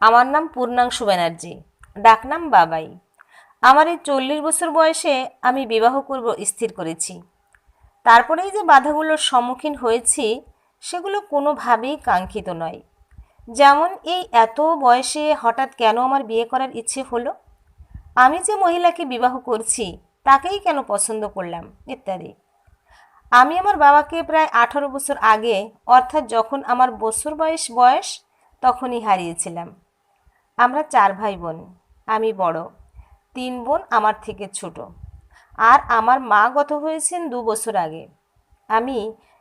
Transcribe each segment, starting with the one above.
আমার নাম পূর্ণাংশু ব্যানার্জি। ডাকনাম বাবাই। আমার এই চল্লিশ বছর বয়সে আমি বিবাহ করব স্থির করেছি। তারপরেই যে বাধাগুলোর সম্মুখীন হয়েছি, সেগুলো কোনোভাবেই কাঙ্ক্ষিত নয়। যেমন এই এত বয়সে হঠাৎ কেন আমার বিয়ে করার ইচ্ছে হলো? আমি যে মহিলাকে বিবাহ করছি, তাকেই কেন পছন্দ করলাম, ইত্যাদি। আমি আমার বাবাকে প্রায় আঠারো বছর আগে, অর্থাৎ যখন আমার বছর বয়স বয়স, তখনই হারিয়েছিলাম। আমরা চার ভাই বোন আমি বড়, তিন বোন আমার থেকে ছোট। আর আমার মা গত হয়েছেন দু বছর আগে। আমি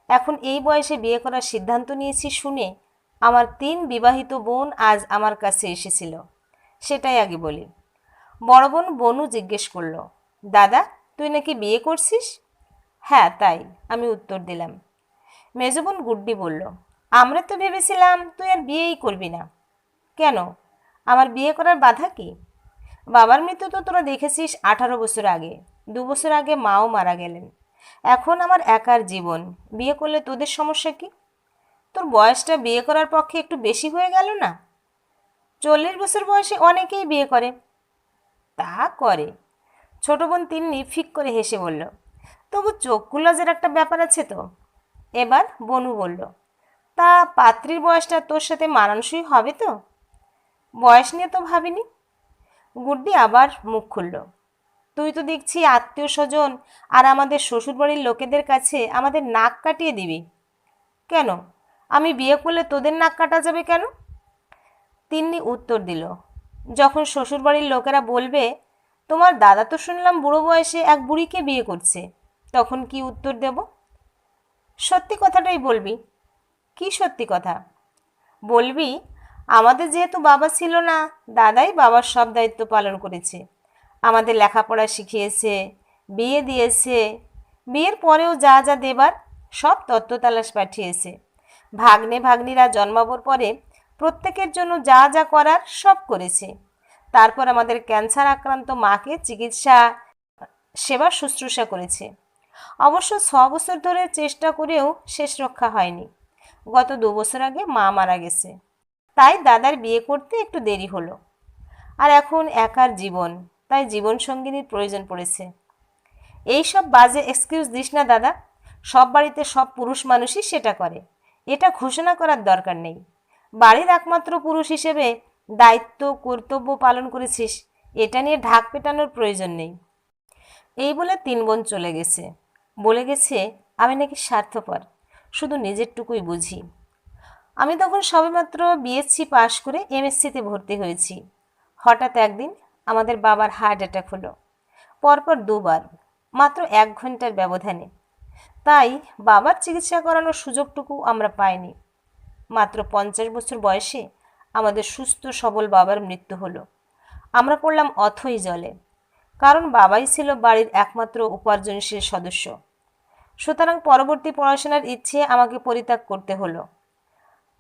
এখন এই বয়সে বিয়ে করার সিদ্ধান্ত নিয়েছি শুনে আমার তিন বিবাহিত বোন আজ আমার কাছে এসেছিল। সেটাই আগে বলি। বড় বোন বনু জিজ্ঞেস করল, দাদা, তুই নাকি বিয়ে করছিস? হ্যাঁ তাই, আমি উত্তর দিলাম। মেজ বোন গুড্ডি বলল, আমরা তো ভেবেছিলাম তুই আর বিয়েই করবি না। কেন? আমার বিয়ে করার বাধা কি? বাবার মৃত্যু তো তোরা দেখেছিস আঠারো বছর আগে। দু বছর আগে মাও মারা গেলেন। এখন আমার একার জীবন। বিয়ে করলে তোদের সমস্যা কি? তোর বয়সটা বিয়ে করার পক্ষে একটু বেশি হয়ে গেল না? চল্লিশ বছর বয়সে অনেকেই বিয়ে করে। তা করে। ছোট বোন তিন্নি ফিক করে হেসে বলল, তবু চোখ কুলাজের একটা ব্যাপার আছে তো? এবার বনু বলল, তা পাত্রীর বয়সটা তোর সাথে মানানসই হবে তো? বয়স নিয়ে তো ভাবিনি। গুড্ডি আবার মুখ খুলল। তুই তো দেখছি আত্মীয় স্বজন আর আমাদের শ্বশুরবাড়ির লোকেদের কাছে আমাদের নাক কাটিয়ে দিবি। কেন? আমি বিয়ে করলে তোদের নাক কাটা যাবে কেন? তিন্নি উত্তর দিল। যখন শ্বশুরবাড়ির লোকেরা বলবে, তোমার দাদা তো শুনলাম বুড়ো বয়সে এক বুড়িকে বিয়ে করছে তখন কি উত্তর দেব? সত্যি কথাটাই বলবি। কি সত্যি কথা? বলবি আমাদের যেহেতু বাবা ছিল না, দাদাই বাবার সব দায়িত্ব পালন করেছে। আমাদের লেখাপড়া শিখিয়েছে, বিয়ে দিয়েছে, বিয়ের পরেও যা যা দেবার সব তত্ত্ব তালাশ পাঠিয়েছে। ভাগ্নে ভাগ্নিরা জন্মাবর পরে প্রত্যেকের জন্য যা যা করার সব করেছে। তারপর আমাদের ক্যান্সার আক্রান্ত মাকে চিকিৎসা, সেবা শুশ্রূষা করেছে। অবশ্য ছ বছর ধরে চেষ্টা করেও শেষ রক্ষা হয়নি। গত দু বছর আগে মা মারা গেছে। তাই দাদার বিয়ে করতে একটু দেরি হলো। আর এখন একার জীবন, তাই জীবন সঙ্গিনীর প্রয়োজন পড়েছে। এই সব বাজে এক্সকিউজ দিস না দাদা। সব বাড়িতে সব পুরুষ মানুষই সেটা করে। এটা ঘোষণা করার দরকার নেই। বাড়ির একমাত্র পুরুষ হিসেবে দায়িত্ব, কর্তব্য পালন করেছিস, এটা নিয়ে ঢাক পেটানোর প্রয়োজন নেই। এই বলে তিন বোন চলে গেছে। বলে গেছে, আমি নাকি স্বার্থপর। শুধু নিজেরটুকুই বুঝি। আমি তখন সবেমাত্র বিএসসি পাশ করে এমএসসিতে ভর্তি হয়েছি। হঠাৎ একদিন আমাদের বাবার হার্ট অ্যাটাক হলো। পরপর দুবার, মাত্র এক ঘণ্টার ব্যবধানে। তাই বাবার চিকিৎসা করানোর সুযোগটুকু আমরা পাইনি। মাত্র পঞ্চাশ বছর বয়সে আমাদের সুস্থ, সবল বাবার মৃত্যু হলো। আমরা পড়লাম অথই জলে। কারণ বাবাই ছিল বাড়ির একমাত্র উপার্জনশীল সদস্য। সুতরাং পরবর্তী পড়াশোনার ইচ্ছে আমাকে পরিত্যাগ করতে হলো।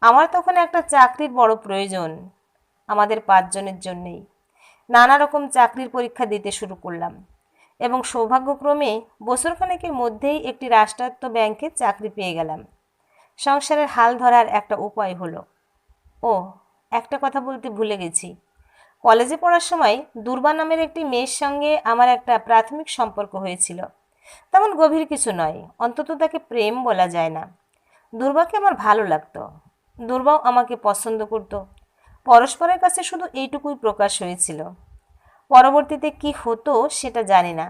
আমার তখন একটা চাকরির বড় প্রয়োজন আমাদের পাঁচজনের জন্যেই। নানা রকম চাকরির পরীক্ষা দিতে শুরু করলাম এবং সৌভাগ্যক্রমে বছরখানেকের মধ্যেই একটি রাষ্ট্রায়ত্ত ব্যাংকে চাকরি পেয়ে গেলাম। সংসারের হাল ধরার একটা উপায় হলো। ও, একটা কথা বলতে ভুলে গেছি। কলেজে পড়ার সময় দুর্বা নামের একটি মেয়ের সঙ্গে আমার একটা প্রাথমিক সম্পর্ক হয়েছিল। তেমন গভীর কিছু নয়, অন্তত তাকে প্রেম বলা যায় না। দুর্বাকে আমার ভালো লাগতো। দুর্বাও আমাকে পছন্দ করত। পরস্পরের কাছে শুধু এইটুকুই প্রকাশ হয়েছিল। পরবর্তীতে কি হতো সেটা জানি না।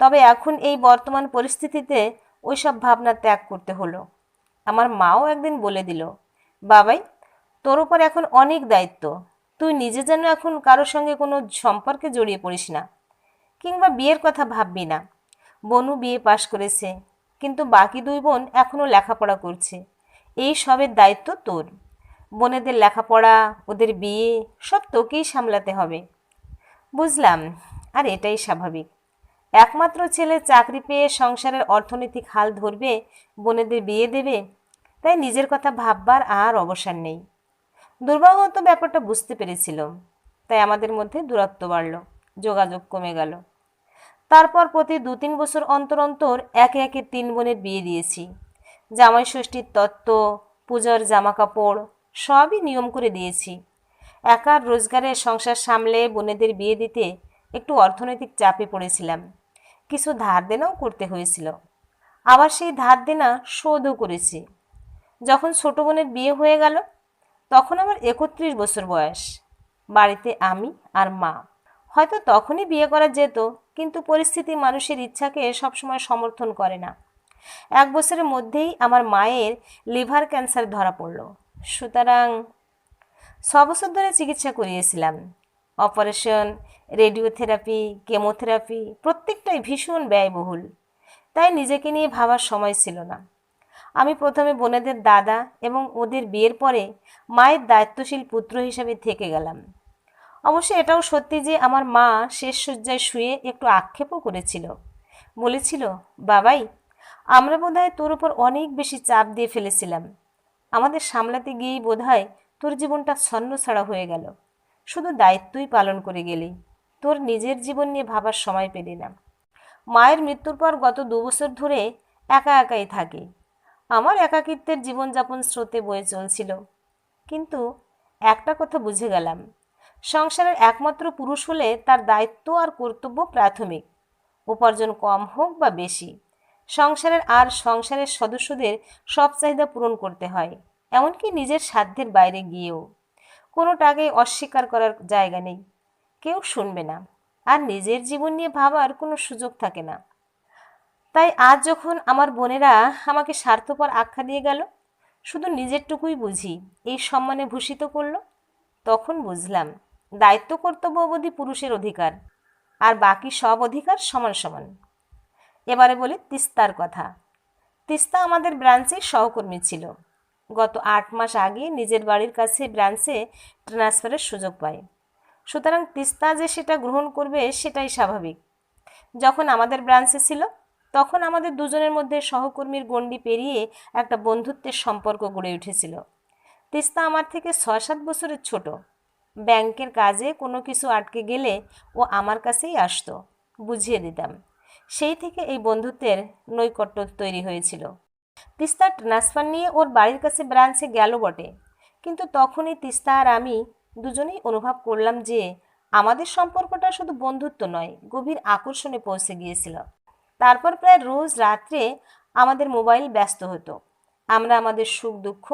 তবে এখন এই বর্তমান পরিস্থিতিতে ওই সব ভাবনা ত্যাগ করতে হলো। আমার মাও একদিন বলে দিল, বাবাই, তোর উপর এখন অনেক দায়িত্ব। তুই নিজে যেন এখন কারোর সঙ্গে কোনো সম্পর্কে জড়িয়ে পড়িস না। কিংবা বিয়ের কথা ভাববি না। বনু বিয়ে পাশ করেছে, কিন্তু বাকি দুই বোন এখনও লেখাপড়া করছে। এই সবের দায়িত্ব তোর। বোনেদের লেখাপড়া, ওদের বিয়ে, সব তোকেই সামলাতে হবে। বুঝলাম, আর এটাই স্বাভাবিক। একমাত্র ছেলে চাকরি পেয়ে সংসারের অর্থনৈতিক হাল ধরবে, বোনেদের বিয়ে দেবে, তাই নিজের কথা ভাববার আর অবসর নেই। দুর্বাহ তো ব্যাপারটা বুঝতে পেরেছিল, তাই আমাদের মধ্যে দূরত্ব বাড়ল, যোগাযোগ কমে গেল। তারপর প্রতি দু তিন বছর অন্তর অন্তর একে একে তিন বোনের বিয়ে দিয়েছি। জামাই ষষ্ঠীর তত্ত্ব, পূজার জামা কাপড় সবই নিয়ম করে দিয়েছি। একার রোজগারে সংসার সামলে বোনেদের বিয়ে দিতে একটু অর্থনৈতিক চাপে পড়েছিলাম। কিছু ধার দেনাও করতে হয়েছিল। আবার সেই ধার দেনা শোধও করেছি। যখন ছোট বোনের বিয়ে হয়ে গেল, তখন আমার একত্রিশ বছর বয়স। বাড়িতে আমি আর মা। হয়তো তখনই বিয়ে করা যেত, কিন্তু পরিস্থিতি মানুষের ইচ্ছাকে সবসময় সমর্থন করে না। এক বছরের মধ্যেই আমার মায়ের লিভার ক্যান্সার ধরা পড়ল। সুতরাং ছ বছর ধরে চিকিৎসা করিয়েছিলাম। অপারেশন, রেডিওথেরাপি, কেমোথেরাপি, প্রত্যেকটাই ভীষণ ব্যয়বহুল। তাই নিজেকে নিয়ে ভাবার সময় ছিল না। আমি প্রথমে বোনেদের দাদা এবং ওদের বিয়ের পরে মায়ের দায়িত্বশীল পুত্র হিসেবে থেকে গেলাম। অবশ্য এটাও সত্যি যে আমার মা শেষ শয্যায় শুয়ে একটু আক্ষেপও করেছিল। বলেছিল, বাবাই আমরা বোধহয় তোর উপর অনেক বেশি চাপ দিয়ে ফেলেছিলাম। আমাদের সামলাতে গিয়েই বোধহয় তোর জীবনটা ছন্ন ছাড়া হয়ে গেল। শুধু দায়িত্বই পালন করে গেলি। তোর নিজের জীবন নিয়ে ভাবার সময় পেলি না। মায়ের মৃত্যুর পর গত দু বছর ধরে একা একাই থাকি। আমার একাকিত্বের জীবনযাপন স্রোতে বয়ে চলছিল। কিন্তু একটা কথা বুঝে গেলাম। সংসারের একমাত্র পুরুষ হলে তার দায়িত্ব আর কর্তব্য প্রাথমিক। উপার্জন কম হোক বা বেশি। সংসারের আর সংসারের সদস্যদের সব চাহিদা পূরণ করতে হয়, এমনকি নিজের সাধ্যের বাইরে গিয়েও। কোনো টাকাই অস্বীকার করার জায়গা নেই, কেউ শুনবে না, আর নিজের জীবন নিয়ে ভাবার কোনো সুযোগ থাকে না। তাই আজ যখন আমার বোনেরা আমাকে স্বার্থপর আখ্যা দিয়ে গেল, শুধু নিজেরটুকুই বুঝি, এই সম্মানে ভূষিত করল, তখন বুঝলাম দায়িত্ব কর্তব্য অবধি পুরুষের অধিকার, আর বাকি সব অধিকার সমান সমান। এবারে বলি তিস্তার কথা। তিস্তা আমাদের ব্রাঞ্চে সহকর্মী ছিল। গত আট মাস আগে নিজের বাড়ির কাছে ব্রাঞ্চে ট্রান্সফারের সুযোগ পায়। সুতরাং তিস্তা যে সেটা গ্রহণ করবে সেটাই স্বাভাবিক। যখন আমাদের ব্রাঞ্চে ছিল, তখন আমাদের দুজনের মধ্যে সহকর্মীর গণ্ডি পেরিয়ে একটা বন্ধুত্বের সম্পর্ক গড়ে উঠেছিল। তিস্তা আমার থেকে ছয় সাত বছরের ছোট। ব্যাংকের কাজে কোনো কিছু আটকে গেলে ও আমার কাছেই আসতো, বুঝিয়ে দিতাম। সেই থেকে এই বন্ধুত্বের নৈকট্য তৈরি হয়েছিল। তিস্তার ট্রান্সফার নিয়ে ওর বাড়ির কাছে ব্রাঞ্চে গেল বটে। কিন্তু তখনই তিস্তা আর আমি দুজনেই অনুভব করলাম যে আমাদের সম্পর্কটা শুধু বন্ধুত্ব নয়, গভীর আকর্ষণে পৌঁছে গিয়েছিল। তারপর প্রায় রোজ রাত্রে আমাদের মোবাইল ব্যস্ত হতো। আমরা আমাদের সুখ দুঃখ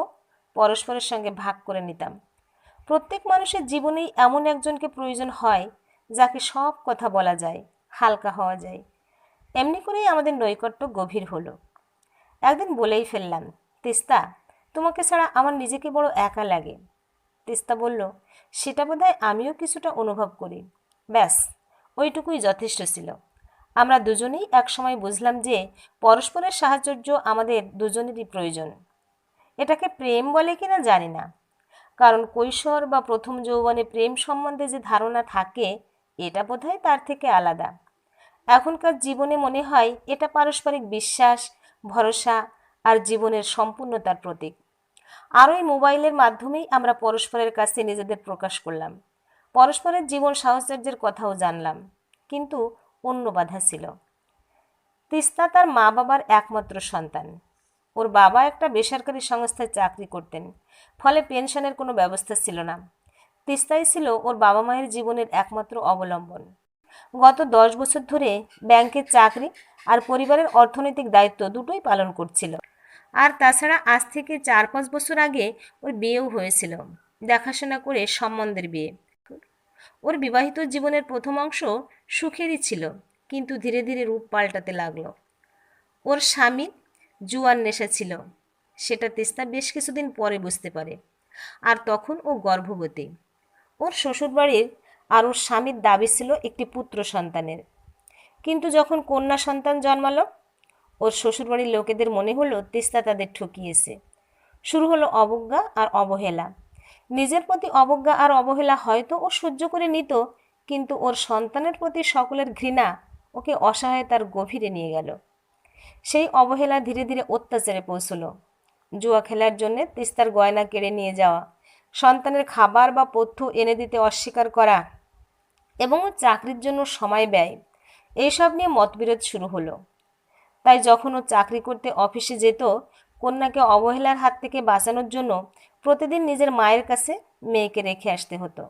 পরস্পরের সঙ্গে ভাগ করে নিতাম। প্রত্যেক মানুষের জীবনেই এমন একজনকে প্রয়োজন হয় যাকে সব কথা বলা যায়, হালকা হওয়া যায়। এমনি করেই আমাদের নৈকট্য গভীর হলো। একদিন বলেই ফেললাম, তিস্তা, তোমাকে ছাড়া আমার নিজেকে বড় একা লাগে। তিস্তা বলল, সেটা বোধহয় আমিও কিছুটা অনুভব করি। ব্যাস, ওইটুকুই যথেষ্ট ছিল। আমরা দুজনেই একসময় বুঝলাম যে পরস্পরের সাহায্য আমাদের দুজনেরই প্রয়োজন। এটাকে প্রেম বলে কিনা জানি না। কারণ কৈশোর বা প্রথম যৌবনে প্রেম সম্বন্ধে যে ধারণা থাকে, এটা বোধহয় তার থেকে আলাদা। এখনকার জীবনে মনে হয় এটা পারস্পরিক বিশ্বাস, ভরসা আর জীবনের সম্পূর্ণতার প্রতীক। আর ওই মোবাইলের মাধ্যমেই আমরা পরস্পরের কাছে নিজেদের প্রকাশ করলাম। পরস্পরের জীবন সাহচর্যের কথাও জানলাম, কিন্তু অন্য বাধা ছিল। তিস্তা তার মা বাবার একমাত্র সন্তান। ওর বাবা একটা বেসরকারি সংস্থায় চাকরি করতেন, ফলে পেনশনের কোনো ব্যবস্থা ছিল না। তিস্তাই ছিল ওর বাবা মায়ের জীবনের একমাত্র অবলম্বন। গত দশ বছর ধরে ব্যাংকের চাকরি আর পরিবারের অর্থনৈতিক দায়িত্ব দুটোই পালন করছিল। আর তাছাড়া আজ থেকে চার পাঁচ বছর আগে ওর বিয়েও হয়েছিল, দেখাশোনা করে সম্বন্ধের বিয়ে। ওর বিবাহিত জীবনের প্রথম অংশ সুখেরই ছিল, কিন্তু ধীরে ধীরে রূপ পাল্টাতে লাগল। ওর স্বামী জুয়ার নেশা ছিল, সেটা তেস্তা বেশ কিছুদিন পরে বুঝতে পারে, আর তখন ও গর্ভবতী। ওর শ্বশুরবাড়ির আর ওর স্বামীর দাবি ছিল একটি পুত্র সন্তানের। কিন্তু যখন কন্যা সন্তান জন্মালো, ওর শ্বশুরবাড়ির লোকেদের মনে হলো তিস্তা তাদের ঠকিয়েছে। শুরু হলো অবজ্ঞা আর অবহেলা। নিজের প্রতি অবজ্ঞা আর অবহেলা হয়তো ও সহ্য করে নিত, কিন্তু ওর সন্তানের প্রতি সকলের ঘৃণা ওকে অসহায়তার গভীরে নিয়ে গেল। সেই অবহেলা ধীরে ধীরে অত্যাচারে পৌঁছল। জুয়া খেলার জন্য তিস্তার গয়না কেড়ে নিয়ে যাওয়া, সন্তানের খাবার বা পথ্য এনে দিতে অস্বীকার করা এবং চাকরির জন্য সময় ব্যয়। এইসব নিয়ে মতবিরোধ শুরু হলো। তাই যখন ও চাকরি করতে অফিসে যেত, কন্যাকে অবহেলার হাত থেকে বাঁচানোর জন্য প্রতিদিন নিজের মায়ের কাছে মেয়েকে রেখে আসতে হতো।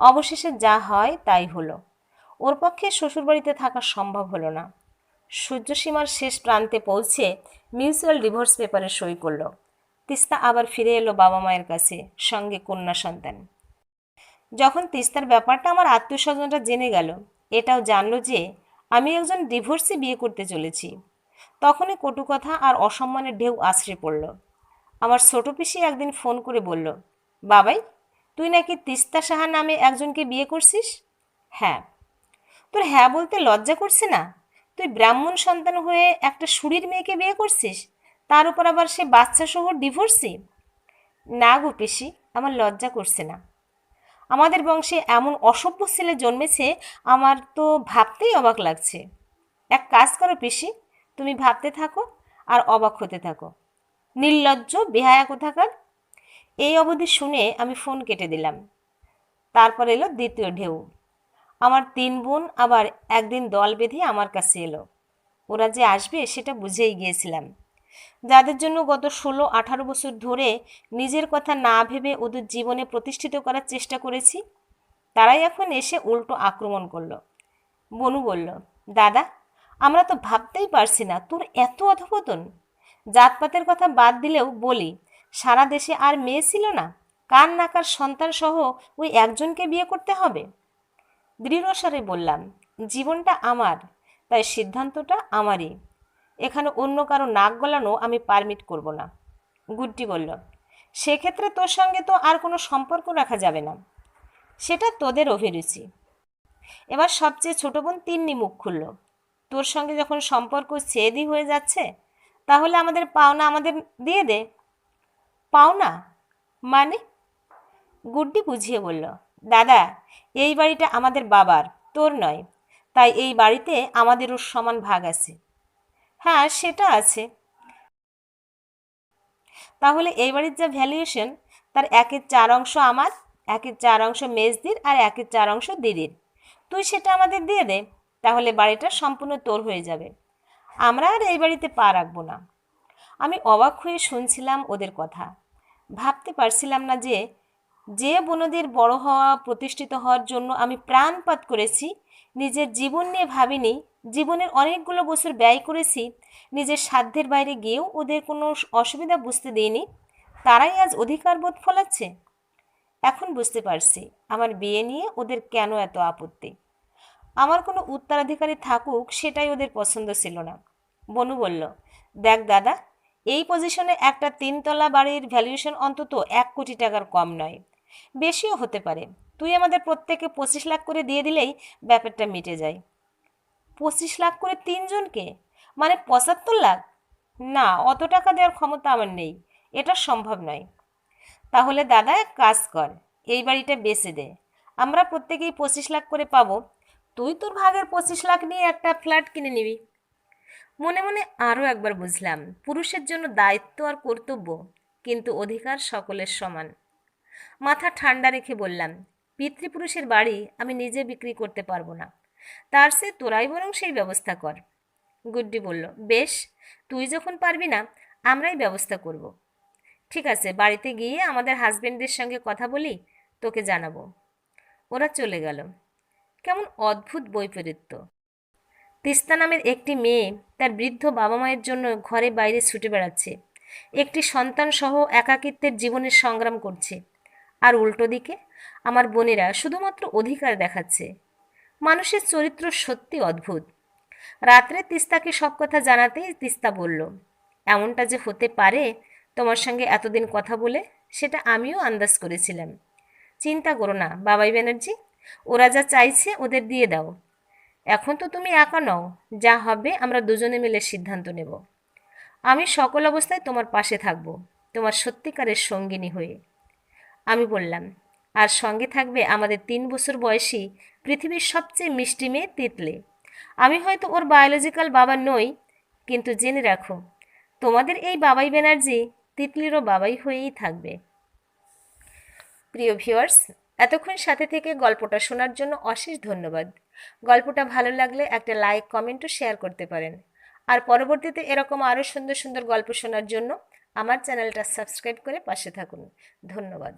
অবশেষে যা হয় তাই হলো। ওর পক্ষে শ্বশুরবাড়িতে থাকা সম্ভব হলো না। সূর্যসীমার শেষ প্রান্তে পৌঁছে মিউচুয়াল ডিভোর্স পেপারে সই করল। তিস্তা আবার ফিরে এলো বাবা মায়ের কাছে, সঙ্গে কন্যা সন্তান। যখন তিস্তার ব্যাপারটা আমার আত্মীয় স্বজনরা জেনে গেল, এটাও জানলো যে আমি একজন ডিভোর্সে বিয়ে করতে চলেছি। তখনই কটু কথা আর অসম্মানের ঢেউ আছড়ে পড়ল। আমার ছোট পিসি একদিন ফোন করে বলল, বাবাই, তুই নাকি তিস্তা সাহা নামে একজনকে বিয়ে করছিস? হ্যাঁ। তোর হ্যাঁ বলতে লজ্জা করছে না? তুই ব্রাহ্মণ সন্তান হয়ে একটা সুরির মেয়েকে বিয়ে করছিস? তার উপর আবার সে বাচ্চা সহ ডিভোর্সি? না গো পিসি, আমার লজ্জা করছে না। আমাদের বংশে এমন অসভ্য ছেলে জন্মেছে, আমার তো ভাবতেই অবাক লাগছে। এক কাজ করো পিসি, তুমি ভাবতে থাকো আর অবাক হতে থাকো। নির্লজ্জ, বেহায়া কোথাকার? এই অবধি শুনে আমি ফোন কেটে দিলাম। তারপর এলো দ্বিতীয় ঢেউ। আমার তিন বোন আবার একদিন দল বেঁধে আমার কাছে এলো। ওরা যে আসবে সেটা বুঝেই গিয়েছিলাম। যাদের জন্য গত ষোলো আঠারো বছর ধরে নিজের কথা না ভেবে ওদের জীবনে প্রতিষ্ঠিত করার চেষ্টা করেছি, তারাই এখন এসে উল্টো আক্রমণ করল। বনু বলল, দাদা, আমরা তো ভাবতেই পারছি না, তোর এত অধপতন। জাতপাতের কথা বাদ দিলেও বলি, সারা দেশে আর মেয়ে ছিল না কার নাকার সন্তান সহ ওই একজনকে বিয়ে করতে হবে? দৃঢ়সারে বললাম, জীবনটা আমার, তাই সিদ্ধান্তটা আমারই। এখানে অন্য কারও নাক গলানো আমি পারমিট করব না। গুড্ডি বলল, সেক্ষেত্রে তোর সঙ্গে তো আর কোনো সম্পর্ক রাখা যাবে না। সেটা তোদের অভিরুচি। এবার সবচেয়ে ছোট বোন তিন্নি মুখ খুলল, তোর সঙ্গে যখন সম্পর্ক ছেদই হয়ে যাচ্ছে, তাহলে আমাদের পাওনা আমাদের দিয়ে দে। পাওনা? মানে? গুড্ডি বুঝিয়ে বলল, দাদা, এই বাড়িটা আমাদের বাবার, তোর নয়। তাই এই বাড়িতে আমাদেরও সমান ভাগ আছে। হ্যাঁ সেটা আছে। তাহলে এই বাড়ির যা ভ্যালুয়েশন তার একের চার অংশ আমার, একের চার অংশ মেজদির আর একের চার অংশ দিদির। তুই সেটা আমাদের দিয়ে দে, তাহলে বাড়িটা সম্পূর্ণ তোর হয়ে যাবে। আমরা আর এই বাড়িতে পা রাখব না। আমি অবাক হয়ে শুনছিলাম ওদের কথা। ভাবতে পারছিলাম না যে যে বনদের বড় হওয়া, প্রতিষ্ঠিত হওয়ার জন্য আমি প্রাণপাত করেছি, নিজের জীবন নিয়ে ভাবিনি জীবনের অনেকগুলো বছর ব্যয় করেছি, নিজের সাধ্যের বাইরে গিয়েও ওদের কোনো অসুবিধা বুঝতে দিইনি, তারাই আজ অধিকার বোধ ফলাচ্ছে? এখন বুঝতে পারছি আমার বিয়ে নিয়ে ওদের কেন এত আপত্তি। আমার কোনো উত্তরাধিকারী থাকুক সেটাই ওদের পছন্দ ছিল না। বনু বলল, দেখ দাদা, এই পজিশনে একটা তিনতলা বাড়ির ভ্যালুয়েশন অন্তত এক কোটি টাকার কম নয়। বেশিও হতে পারে। তুই আমাদের প্রত্যেকে পঁচিশ লাখ করে দিয়ে দিলেই ব্যাপারটা মিটে যায়। পঁচিশ লাখ করে তিনজনকে? মানে পঁচাত্তর লাখ? না, অত টাকা দেওয়ার ক্ষমতা আমার নেই। এটা সম্ভব নয়। তাহলে দাদা, এক কাজ কর, এই বাড়িটা বেচে দে। আমরা প্রত্যেকেই পঁচিশ লাখ করে পাবো। তুই তোর ভাগের পঁচিশ লাখ নিয়ে একটা ফ্ল্যাট কিনে নিবি। মনে মনে আরও একবার বুঝলাম, পুরুষের জন্য দায়িত্ব আর কর্তব্য কিন্তু অধিকার সকলের সমান। মাথা ঠান্ডা রেখে বললাম, পিতৃপুরুষের বাড়ি আমি নিজে বিক্রি করতে পারব না। তার সে তোরাই বরং সেই ব্যবস্থা কর। গুড্ডি বলল, বেশ, তুই যখন পারবি না, আমরাই ব্যবস্থা করব। ঠিক আছে, বাড়িতে গিয়ে আমাদের হাজবেন্ডদের সঙ্গে কথা বলি, তোকে জানাব। ওরা চলে গেল। কেমন অদ্ভুত বৈপরীত্য। তিস্তা নামের একটি মেয়ে তার বৃদ্ধ বাবা মায়ের জন্য ঘরে বাইরে ছুটে বেড়াচ্ছে। একটি সন্তান সহ একাকিত্বের জীবনের সংগ্রাম করছে। আর উল্টো দিকে, আমার বোনেরা শুধুমাত্র অধিকার দেখাচ্ছে। মানুষের চরিত্র সত্যি অদ্ভুত। রাত্রে তিস্তাকে সব কথা জানাতেই তিস্তা বলল, এমনটা যে হতে পারে তোমার সঙ্গে এতদিন কথা বলে, সেটা আমিও আন্দাজ করেছিলাম। চিন্তা করো না, বাবাই ব্যানার্জি, ওরা যা চাইছে ওদের দিয়ে দাও। এখন তো তুমি একা নও, যা হবে আমরা দুজনে মিলে সিদ্ধান্ত নেব। আমি সকল অবস্থায় তোমার পাশে থাকব, তোমার সত্যিকারের সঙ্গিনী হয়ে। আমি বললাম আর সঙ্গে থাকবে আমাদের তিন বছর বয়সী পৃথিবীর সবচেয়ে মিষ্টি মেয়ে তিতলে। আমি হয়তো ওর বায়োলজিক্যাল বাবা নই, কিন্তু জেনে রাখো, তোমাদের এই বাবাই ব্যানার্জি তিতলিরও বাবাই হয়েই থাকবে। প্রিয় ভিউয়ার্স এতক্ষণ সাথে থেকে গল্পটা শোনার জন্য অশেষ ধন্যবাদ। গল্পটা ভালো লাগলে একটা লাইক কমেন্ট ও শেয়ার করতে পারেন। আর পরবর্তীতে এরকম আরও সুন্দর সুন্দর গল্প শোনার জন্য আমার চ্যানেলটা সাবস্ক্রাইব করে পাশে থাকুন। ধন্যবাদ।